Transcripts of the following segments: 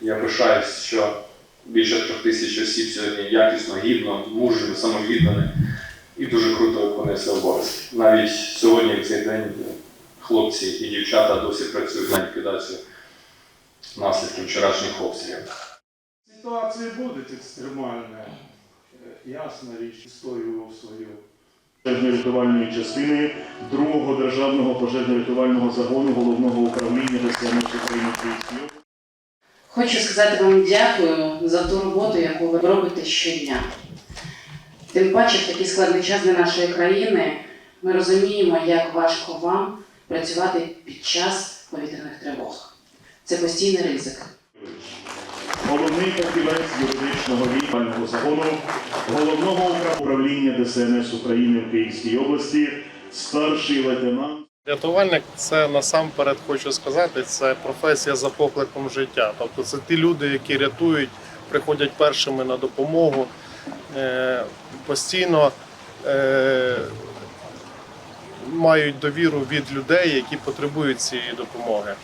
Я пишаюсь, що більше трьох тисяч осіб сьогодні якісно, гідно, мужньо, самовіддане і дуже круто виконує свої обов'язки. Навіть сьогодні, в цей день, хлопці і дівчата досі працюють на ліквідацію наслідків вчорашніх обстрілів. Ситуація буде екстремальна. Ясна річ, стою свою. пожежно-рятувальної частини другого державного пожежно-рятувального загону головного управління ДСНС України області. Хочу сказати вам дякую за ту роботу, яку ви робите щодня. Тим паче, в такий складний час для нашої країни ми розуміємо, як важко вам працювати під час повітряних тривог. Це постійний ризик. Головний фахівець юридичного відділу загону головного управління ДСНС України в Київській області, старший лейтенант. Рятувальник це насамперед хочу сказати, це професія за покликом життя. Тобто це ті люди, які рятують, приходять першими на допомогу, е, постійно е, мають довіру від людей, які потребують цієї допомоги.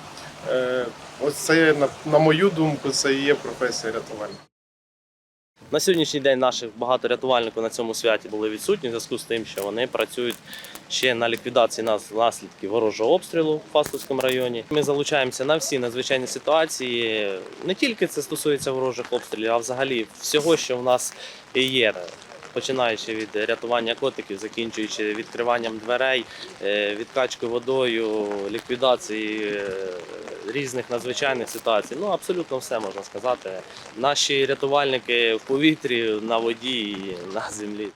Е, ось це, на, на мою думку, це і є професія рятувальника. На сьогоднішній день наших багато рятувальників на цьому святі були відсутні в зв'язку з тим, що вони працюють ще на ліквідації нас- наслідків ворожого обстрілу в Фастовському районі. Ми залучаємося на всі надзвичайні ситуації. Не тільки це стосується ворожих обстрілів, а взагалі всього, що в нас є. Починаючи від рятування котиків, закінчуючи відкриванням дверей, е, відкачкою водою, ліквідації е, різних надзвичайних ситуацій. Ну абсолютно все можна сказати. Наші рятувальники в повітрі, на воді і на землі.